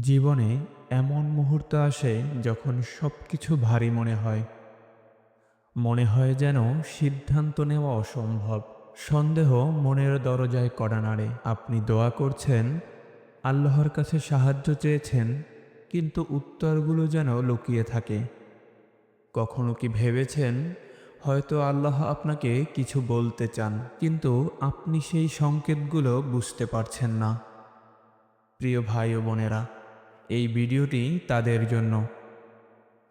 জীবনে এমন মুহূর্ত আসে যখন সব কিছু ভারী মনে হয়। মনে হয় যেন সিদ্ধান্ত নেওয়া অসম্ভব। সন্দেহ মনের দরজায় কড়া নাড়ে। আপনি দোয়া করছেন, আল্লাহর কাছে সাহায্য চেয়েছেন, কিন্তু উত্তরগুলো যেন লুকিয়ে থাকে। কখনো কি ভেবেছেন, হয়তো আল্লাহ আপনাকে কিছু বলতে চান, কিন্তু আপনি সেই সংকেতগুলো বুঝতে পারছেন না। প্রিয় ভাই ও বোনেরা এই ভিডিওটি তাদের জন্য।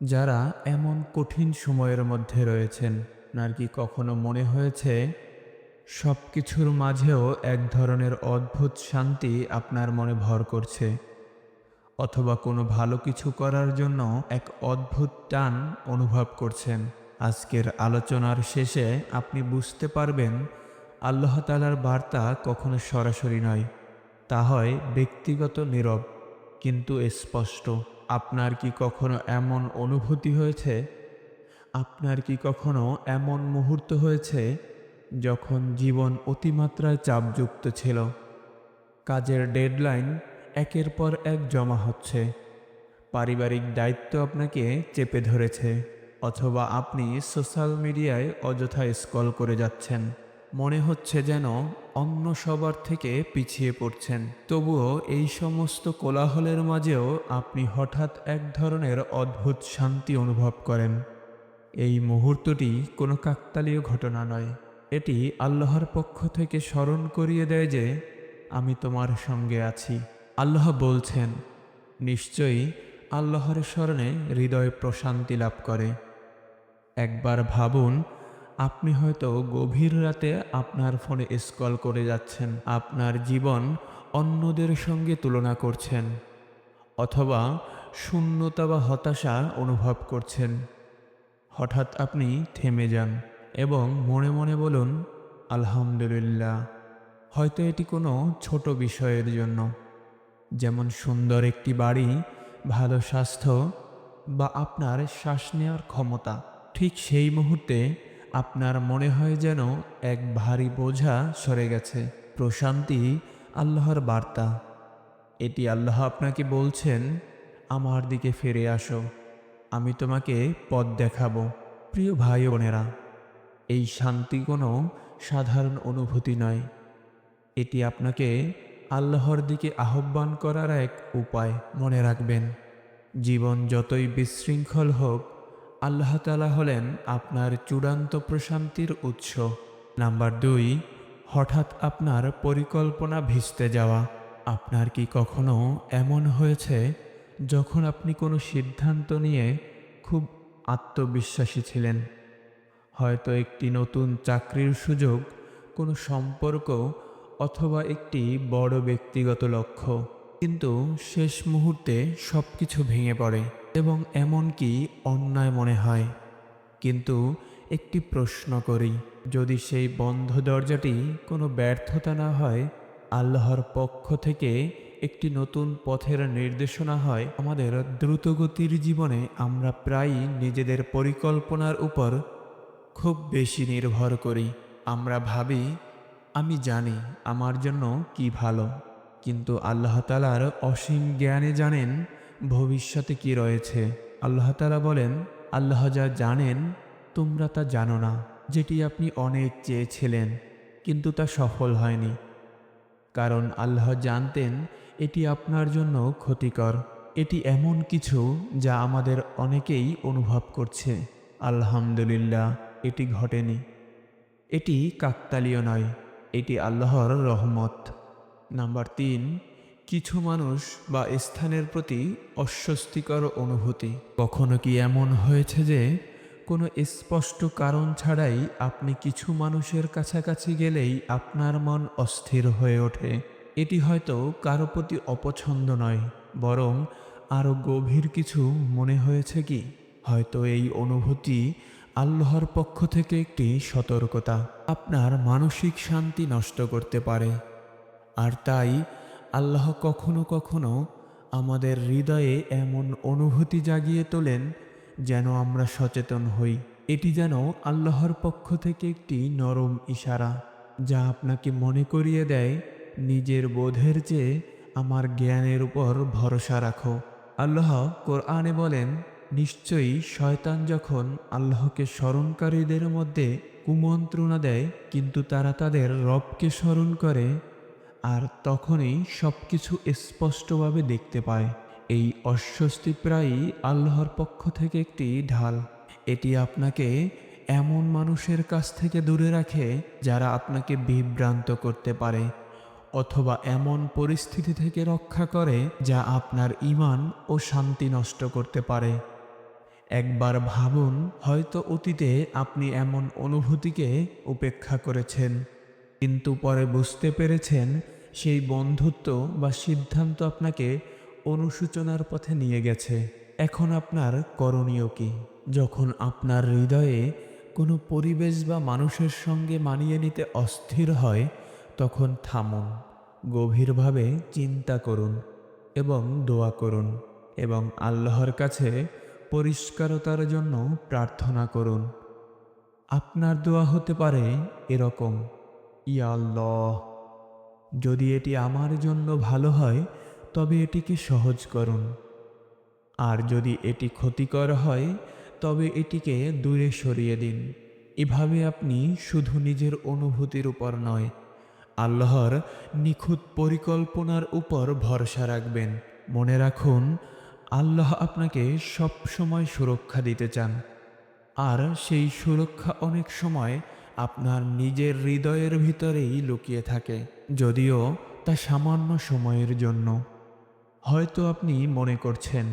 যারা এমন কঠিন সময়ের মধ্যে রয়েছেন নার কি কখনো মনে হয়েছে সব কিছুর মাঝেও এক ধরনের অদ্ভুত শান্তি আপনার মনে ভর করছে, অথবা কোনো ভালো কিছু করার জন্য এক অদ্ভুত টান অনুভব করছেন। আজকের আলোচনার শেষে আপনি বুঝতে পারবেন, আল্লাহ তালার বার্তা কখনো সরাসরি নয়, তা হয় ব্যক্তিগত নীরব। কিন্তু স্পষ্ট। আপনার কি কখনো এমন অনুভূতি হয়েছে? আপনার কি কখনো এমন মুহূর্ত হয়েছে যখন জীবন অতিমাত্রায় চাপযুক্ত ছিল? কাজের ডেডলাইন একের পর এক জমা হচ্ছে। পারিবারিক দায়িত্ব আপনাকে চেপে ধরেছে, অথবা আপনি সোশ্যাল মিডিয়ায় অযথা স্কল করে যাচ্ছেন। মনে হচ্ছে যেন অন্য সবার থেকে পিছিয়ে পড়ছেন। তবুও এই সমস্ত কোলাহলের মাঝেও আপনি হঠাৎ এক ধরনের অদ্ভুত শান্তি অনুভব করেন। এই মুহূর্তটি কোনো কাকতালীয় ঘটনা নয়। এটি আল্লাহর পক্ষ থেকে স্মরণ করিয়ে দেয় যে, আমি তোমার সঙ্গে আছি। আল্লাহ বলছেন, নিশ্চয়ই আল্লাহর স্মরণে হৃদয় প্রশান্তি লাভ করে। একবার ভাবুন আপনি হয়তো গভীর রাতে আপনার ফোনে স্কল করে যাচ্ছেন, আপনার জীবন অন্যদের সঙ্গে তুলনা করছেন, অথবা শূন্যতা বা হতাশা অনুভব করছেন। হঠাৎ আপনি থেমে যান এবং মনে মনে বলুন, আলহামদুলিল্লাহ। হয়তো এটি কোনো ছোট বিষয়ের জন্য। যেমন সুন্দর একটি বাড়ি, ভালো স্বাস্থ্য বা আপনার শ্বাস নেওয়ার ক্ষমতা। ঠিক সেই মুহূর্তে আপনার মনে হয় যেন এক ভারী বোঝা সরে গেছে। প্রশান্তি আল্লাহর বার্তা। এটি আল্লাহ আপনাকে বলছেন, আমার দিকে ফিরে আসো। আমি তোমাকে পথ দেখাবো। প্রিয় ভাই বোনেরা, এই শান্তি কোনো সাধারণ অনুভূতি নয়। এটি আপনাকে আল্লাহর দিকে আহ্বান করার এক উপায় মনে রাখবেন। জীবন যতই বিশৃঙ্খল হোক আল্লাহ তালা হলেন আপনার চূড়ান্ত প্রশান্তির উৎস। নাম্বার দুই, হঠাৎ আপনার পরিকল্পনা ভিজতে যাওয়া। আপনার কি কখনো এমন হয়েছে যখন আপনি কোনো সিদ্ধান্ত নিয়ে খুব আত্মবিশ্বাসী ছিলেন? হয়তো একটি নতুন চাকরির সুযোগ, কোনো সম্পর্ক অথবা একটি বড় ব্যক্তিগত লক্ষ্য। কিন্তু শেষ মুহূর্তে সব কিছু ভেঙে পড়ে। এবং এমনকি অন্যায় মনে হয়। কিন্তু একটি প্রশ্ন করি, যদি সেই বন্ধ দরজাটি কোনো ব্যর্থতা না হয়, আল্লাহর পক্ষ থেকে একটি নতুন পথের নির্দেশনা হয়, আমাদের দ্রুতগতির জীবনে আমরা প্রায়ই নিজেদের পরিকল্পনার উপর খুব বেশি নির্ভর করি। আমরা ভাবি, আমি জানি আমার জন্য কি ভালো। কিন্তু আল্লাহ তালার অসীম জ্ঞানে জানেন ভবিষ্যতে কি রয়েছে? আল্লাহ তালা বলেন, আল্লাহ যা জানেন, তোমরা তা জানো না, যেটি আপনি অনেক চেয়েছিলেন, কিন্তু তা সফল হয়নি। কারণ আল্লাহ জানতেন, এটি আপনার জন্য ক্ষতিকর। এটি এমন কিছু যা আমাদের অনেকেই অনুভব করছে। আলহামদুলিল্লাহ, এটি ঘটেনি। এটি কাকতালীয় নয়, এটি আল্লাহর রহমত। নাম্বার তিন কিছু মানুষ বা স্থানের প্রতি অস্বস্তিকর অনুভূতি। কখনো কি এমন হয়েছে যে, কোনো স্পষ্ট কারণ ছাড়াই আপনি কিছু মানুষের কাছাকাছি গেলেই আপনার মন অস্থির হয়ে ওঠে? এটি হয়তো কারও প্রতি অপছন্দ নয়, বরং আরও গভীর কিছু মনে হয়েছে কি? হয়তো এই অনুভূতি আল্লাহর পক্ষ থেকে একটি সতর্কতা। আপনার মানসিক শান্তি নষ্ট করতে পারে। আর তাই আল্লাহ কখনো কখনো আমাদের হৃদয়ে এমন অনুভূতি জাগিয়ে তোলেন যেন আমরা সচেতন হই। এটি যেন আল্লাহর পক্ষ থেকে একটি নরম ইশারা, যা আপনাকে মনে করিয়ে দেয় নিজের বোধের চেয়ে আমার জ্ঞানের উপর ভরসা রাখো। আল্লাহ কোরআনে বলেন, নিশ্চয়ই শয়তান যখন আল্লাহকে স্মরণকারীদের মধ্যে কুমন্ত্রণা দেয়, কিন্তু তারা তাদের রবকে স্মরণ করে আর তখনই সব কিছু স্পষ্টভাবে দেখতে পায়। এই অস্বস্তি প্রায়ই আল্লাহর পক্ষ থেকে একটি ঢাল। এটি আপনাকে এমন মানুষের কাছ থেকে দূরে রাখে যারা আপনাকে বিভ্রান্ত করতে পারে, অথবা এমন পরিস্থিতি থেকে রক্ষা করে যা আপনার ইমান ও শান্তি নষ্ট করতে পারে। একবার ভাবুন, হয়তো অতীতে আপনি এমন অনুভূতিকে উপেক্ষা করেছেন। কিন্তু পরে বুঝতে পেরেছেন, সেই বন্ধুত্ব বা সিদ্ধান্ত আপনাকে অনুসূচনার পথে নিয়ে গেছে। এখন আপনার করণীয় কি? যখন আপনার হৃদয়ে কোনো পরিবেশ বা মানুষের সঙ্গে মানিয়ে নিতে অস্থির হয়, তখন থামুন, গভীরভাবে চিন্তা করুন এবং দোয়া করুন এবং আল্লাহর কাছে পরিষ্কারতার জন্য প্রার্থনা করুন। আপনার দোয়া হতে পারে এরকম ইয়া যদি এটি আমার জন্য ভালো হয়, তবে এটিকে সহজ করুন। আর যদি এটি ক্ষতিকর হয়, তবে এটিকে দূরে সরিয়ে দিন। এভাবে আপনি শুধু নিজের অনুভূতির উপর নয়, আল্লাহর নিখুঁত পরিকল্পনার উপর ভরসা রাখবেন। মনে রাখুন, আল্লাহ আপনাকে সব সময় সুরক্ষা দিতে চান। আর সেই সুরক্ষা অনেক সময় আপনার নিজের হৃদয়ের ভিতরেই লুকিয়ে থাকে, যদিও তা সামান্য সময়ের জন্য। হয়তো আপনি মনে করছেন,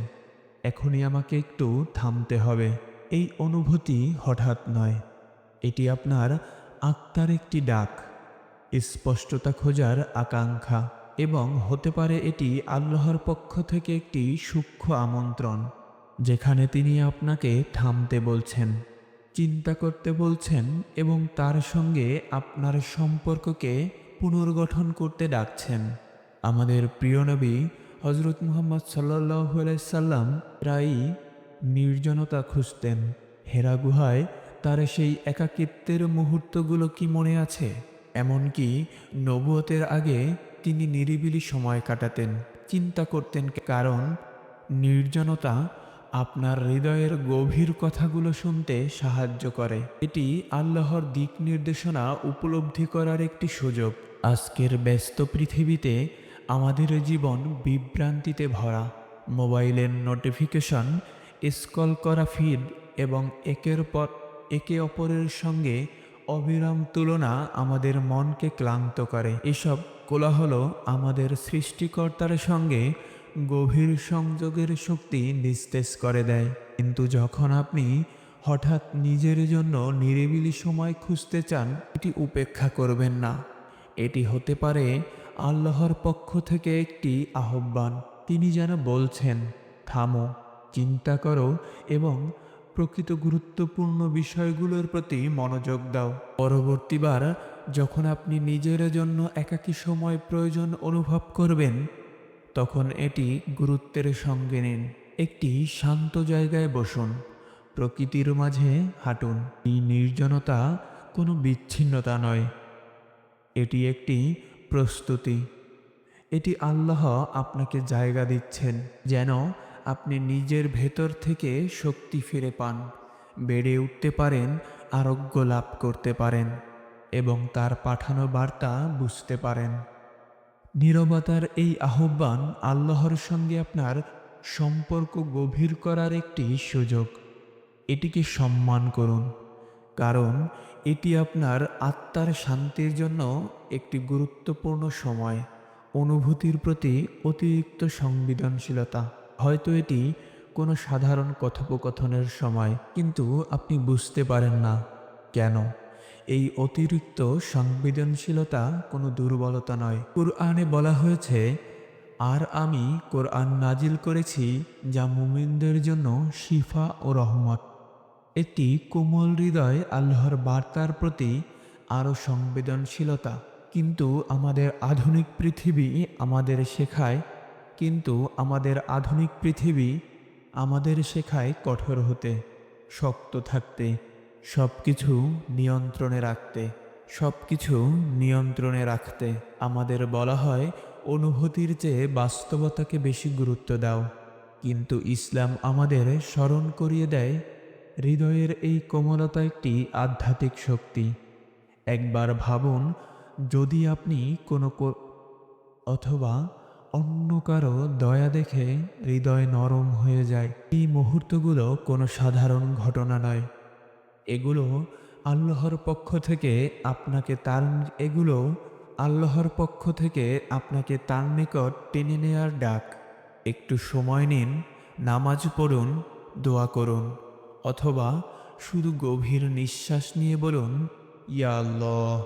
এখনই আমাকে একটু থামতে হবে। এই অনুভূতি হঠাৎ নয়। এটি আপনার আত্মার একটি ডাক, স্পষ্টতা খোঁজার আকাঙ্ক্ষা, এবং হতে পারে এটি আল্লাহর পক্ষ থেকে একটি সূক্ষ্ম আমন্ত্রণ, যেখানে তিনি আপনাকে থামতে বলছেন। চিন্তা করতে বলছেন এবং তার সঙ্গে আপনার সম্পর্ককে পুনর্গঠন করতে ডাকছেন। আমাদের প্রিয় নবী হজরত মুহাম্মদ সাল্লাহ সাল্লাম প্রায়ই নির্জনতা খুঁজতেন। হেরা গুহায় তার সেই একাকিত্বের মুহূর্তগুলো কি মনে আছে? এমনকি নবুয়তের আগে তিনি নিরিবিলি সময় কাটাতেন। চিন্তা করতেন কারণ নির্জনতা আপনার হৃদয়ের গভীর কথাগুলো শুনতে সাহায্য করে। এটি আল্লাহর দিক নির্দেশনা উপলব্ধি করার একটি সুযোগ। আজকের ব্যস্ত পৃথিবীতে আমাদের জীবন বিভ্রান্তিতে ভরা। মোবাইলের নোটিফিকেশন স্কল করা ফিড এবং একের পর, একে অপরের সঙ্গে অবিরাম তুলনা আমাদের মনকে ক্লান্ত করে। এসব কোলাহল আমাদের সৃষ্টিকর্তার সঙ্গে গভীর সংযোগের শক্তি নিস্তেজ করে দেয়। কিন্তু যখন আপনি হঠাৎ নিজের জন্য নিরিবিলি সময় খুঁজতে চান, এটি উপেক্ষা করবেন না। এটি হতে পারে আল্লাহর পক্ষ থেকে একটি আহ্বান। তিনি যেন বলছেন, থামো, চিন্তা করো এবং প্রকৃত গুরুত্বপূর্ণ বিষয়গুলোর প্রতি মনোযোগ দাও। পরবর্তীবার যখন আপনি নিজের জন্য একাকী সময় প্রয়োজন অনুভব করবেন তখন এটি গুরুত্বের সঙ্গে নিন। একটি শান্ত জায়গায় বসুন। প্রকৃতির মাঝে হাঁটুন। এই নির্জনতা কোনো বিচ্ছিন্নতা নয়। এটি একটি প্রস্তুতি। এটি আল্লাহ আপনাকে জায়গা দিচ্ছেন, যেন আপনি নিজের ভেতর থেকে শক্তি ফিরে পান, বেড়ে উঠতে পারেন, আরোগ্য লাভ করতে পারেন, এবং তার পাঠানো বার্তা বুঝতে পারেন। নীরবতার এই আহ্বান আল্লাহর সঙ্গে আপনার সম্পর্ক গভীর করার একটি সুযোগ। এটিকে সম্মান করুন। কারণ এটি আপনার আত্মার শান্তির জন্য একটি গুরুত্বপূর্ণ সময়। অনুভূতির প্রতি অতিরিক্ত সংবেদনশীলতা। হয়তো এটি কোনো সাধারণ কথোপকথনের সময়, কিন্তু আপনি বুঝতে পারেন না। কেন? এই অতিরিক্ত সংবেদনশীলতা কোনো দুর্বলতা নয়। কুরআনে বলা হয়েছে, আর আমি কোরআন নাজিল করেছি যা মুমিনদের জন্য শিফা ও রহমত। এটি কোমল হৃদয় আল্লাহর বার্তার প্রতি আরও সংবেদনশীলতা। কিন্তু আমাদের আধুনিক পৃথিবী আমাদের শেখায়, কিন্তু আমাদের আধুনিক পৃথিবী আমাদের শেখায় কঠোর হতে, শক্ত থাকতে। সব কিছু নিয়ন্ত্রণে রাখতে সব কিছু নিয়ন্ত্রণে রাখতে আমাদের বলা হয় অনুভূতির চেয়ে বাস্তবতাকে বেশি গুরুত্ব দাও। কিন্তু ইসলাম আমাদের স্মরণ করিয়ে দেয় হৃদয়ের এই কোমলতা একটি আধ্যাত্মিক শক্তি। একবার ভাবুন, যদি আপনি কোনো অথবা অন্য কারও দয়া দেখে হৃদয় নরম হয়ে যায়, এই মুহূর্তগুলো কোনো সাধারণ ঘটনা নয়। এগুলো আল্লাহর পক্ষ থেকে আপনাকে তার, এগুলো আল্লাহর পক্ষ থেকে আপনাকে তার নিকট টেনে নেয়ার ডাক। একটু সময় নিন, নামাজ পড়ুন, দোয়া করুন, অথবা শুধু গভীর নিঃশ্বাস নিয়ে বলুন, ইয়া আল্লাহ,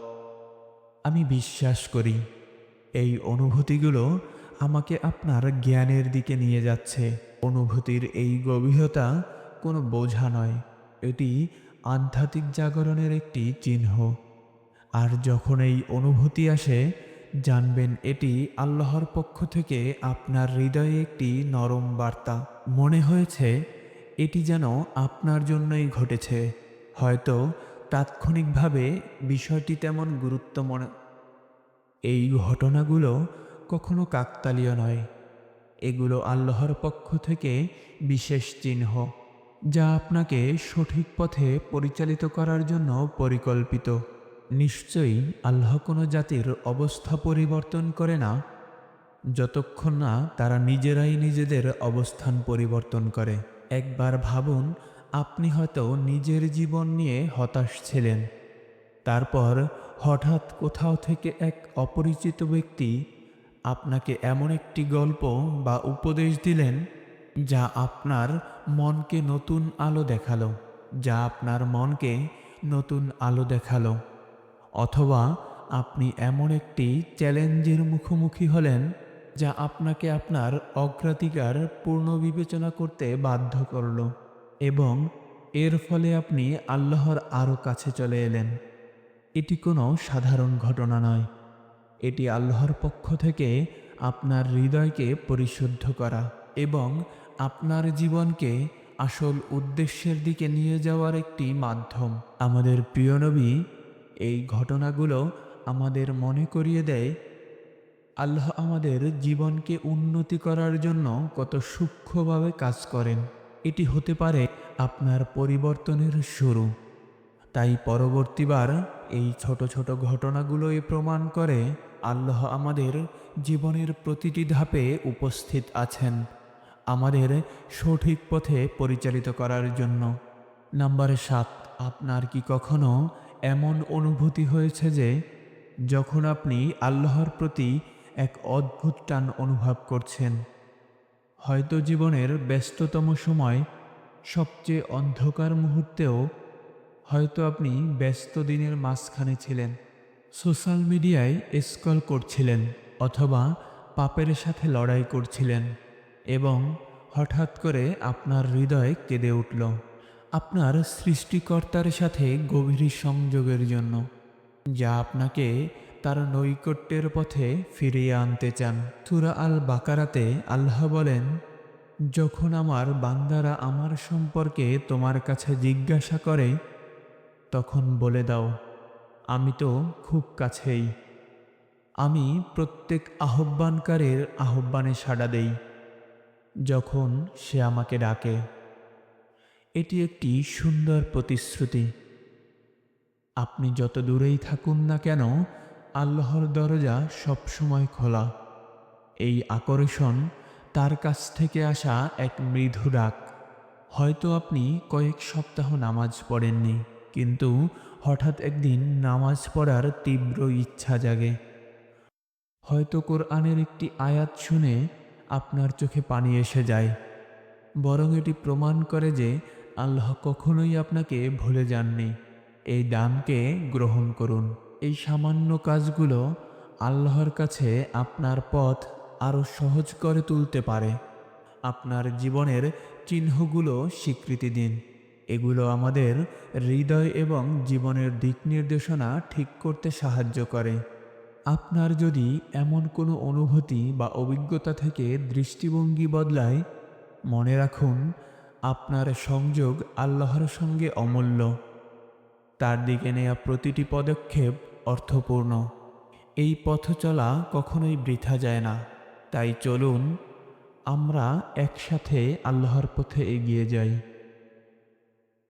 আমি বিশ্বাস করি, এই অনুভূতিগুলো আমাকে আপনার জ্ঞানের দিকে নিয়ে যাচ্ছে। অনুভূতির এই গভীরতা কোনো বোঝা নয়। এটি আধ্যাত্মিক জাগরণের একটি চিহ্ন। আর যখন এই অনুভূতি আসে, জানবেন এটি আল্লাহর পক্ষ থেকে আপনার হৃদয়ে একটি নরম বার্তা। মনে হয়েছে, এটি যেন আপনার জন্যই ঘটেছে। হয়তো তাৎক্ষণিকভাবে বিষয়টি তেমন গুরুত্ব মনে এই ঘটনাগুলো কখনো কাকতালীয় নয়। এগুলো আল্লাহর পক্ষ থেকে বিশেষ চিহ্ন। যা আপনাকে সঠিক পথে পরিচালিত করার জন্য পরিকল্পিত। নিশ্চয়ই আল্লাহ কোনো জাতির অবস্থা পরিবর্তন করে না, যতক্ষণ না তারা নিজেরাই নিজেদের অবস্থান পরিবর্তন করে। একবার ভাবুন, আপনি হয়তো নিজের জীবন নিয়ে হতাশ ছিলেন। তারপর হঠাৎ কোথাও থেকে এক অপরিচিত ব্যক্তি আপনাকে এমন একটি গল্প বা উপদেশ দিলেন যা আপনার মনকে নতুন আলো দেখাল, যা আপনার মনকে নতুন আলো দেখাল। অথবা আপনি এমন একটি চ্যালেঞ্জের মুখোমুখি হলেন, যা আপনাকে আপনার অগ্রাধিকার পূর্ণ বিবেচনা করতে বাধ্য করল এবং এর ফলে আপনি আল্লাহর আরও কাছে চলে এলেন। এটি কোনো সাধারণ ঘটনা নয়। এটি আল্লাহর পক্ষ থেকে আপনার হৃদয়কে পরিশুদ্ধ করা। এবং আপনার জীবনকে আসল উদ্দেশ্যের দিকে নিয়ে যাওয়ার একটি মাধ্যম। আমাদের প্রিয় নবী এই ঘটনাগুলো আমাদের মনে করিয়ে দেয়, আল্লাহ আমাদের জীবনকে উন্নতি করার জন্য কত সূক্ষ্মভাবে কাজ করেন। এটি হতে পারে আপনার পরিবর্তনের শুরু। তাই পরবর্তীবার এই ছোট ছোট ঘটনাগুলোই প্রমাণ করে আল্লাহ আমাদের জীবনের প্রতিটি ধাপে উপস্থিত আছেন। আমাদের সঠিক পথে পরিচালিত করার জন্য। নাম্বার সাত, আপনার কি কখনো এমন অনুভূতি হয়েছে যে, যখন আপনি আল্লাহর প্রতি এক অদ্ভুত টান অনুভব করছেন? হয়তো জীবনের ব্যস্ততম সময়, সবচেয়ে অন্ধকার মুহূর্তেও হয়তো আপনি ব্যস্ত দিনের মাঝখানে ছিলেন, সোশ্যাল মিডিয়ায় স্কল করছিলেন, অথবা পাপের সাথে লড়াই করছিলেন। এবং হঠাৎ করে আপনার হৃদয় কেঁদে উঠল। আপনার সৃষ্টিকর্তার সাথে গভীর সংযোগের জন্য, যা আপনাকে তার নৈকট্যের পথে ফিরিয়ে আনতে চান। থুরা আল বাকারাতে আল্লাহ বলেন, যখন আমার বান্দারা আমার সম্পর্কে তোমার কাছে জিজ্ঞাসা করে, তখন বলে দাও, আমি তো খুব কাছেই। আমি প্রত্যেক আহ্বানকারীর আহ্বানে সাড়া দেই। যখন সে আমাকে ডাকে, এটি একটি সুন্দর প্রতিশ্রুতি। আপনি যত দূরেই থাকুন না কেন, আল্লাহর দরজা সবসময় খোলা। এই আকর্ষণ তার কাছ থেকে আসা এক মৃদু ডাক। হয়তো আপনি কয়েক সপ্তাহ নামাজ পড়েননি, কিন্তু হঠাৎ একদিন নামাজ পড়ার তীব্র ইচ্ছা জাগে। হয়তো কোরআনের একটি আয়াত শুনে আপনার চোখে পানি এসে যায়। বরং এটি প্রমাণ করে যে আল্লাহ কখনোই আপনাকে ভুলে যাননি। এই দানকে গ্রহণ করুন। এই সামান্য কাজগুলো আল্লাহর কাছে আপনার পথ আরও সহজ করে তুলতে পারে। আপনার জীবনের চিহ্নগুলো স্বীকৃতি দিন। এগুলো আমাদের হৃদয় এবং জীবনের দিক নির্দেশনা ঠিক করতে সাহায্য করে। আপনার যদি এমন কোনো অনুভূতি বা অভিজ্ঞতা থেকে দৃষ্টিভঙ্গি বদলায়, মনে রাখুন, আপনার সংযোগ আল্লাহর সঙ্গে অমূল্য। তার দিকে নেওয়া প্রতিটি পদক্ষেপ অর্থপূর্ণ। এই পথ চলা কখনোই বৃথা যায় না। তাই চলুন, আমরা একসাথে আল্লাহর পথে এগিয়ে যাই।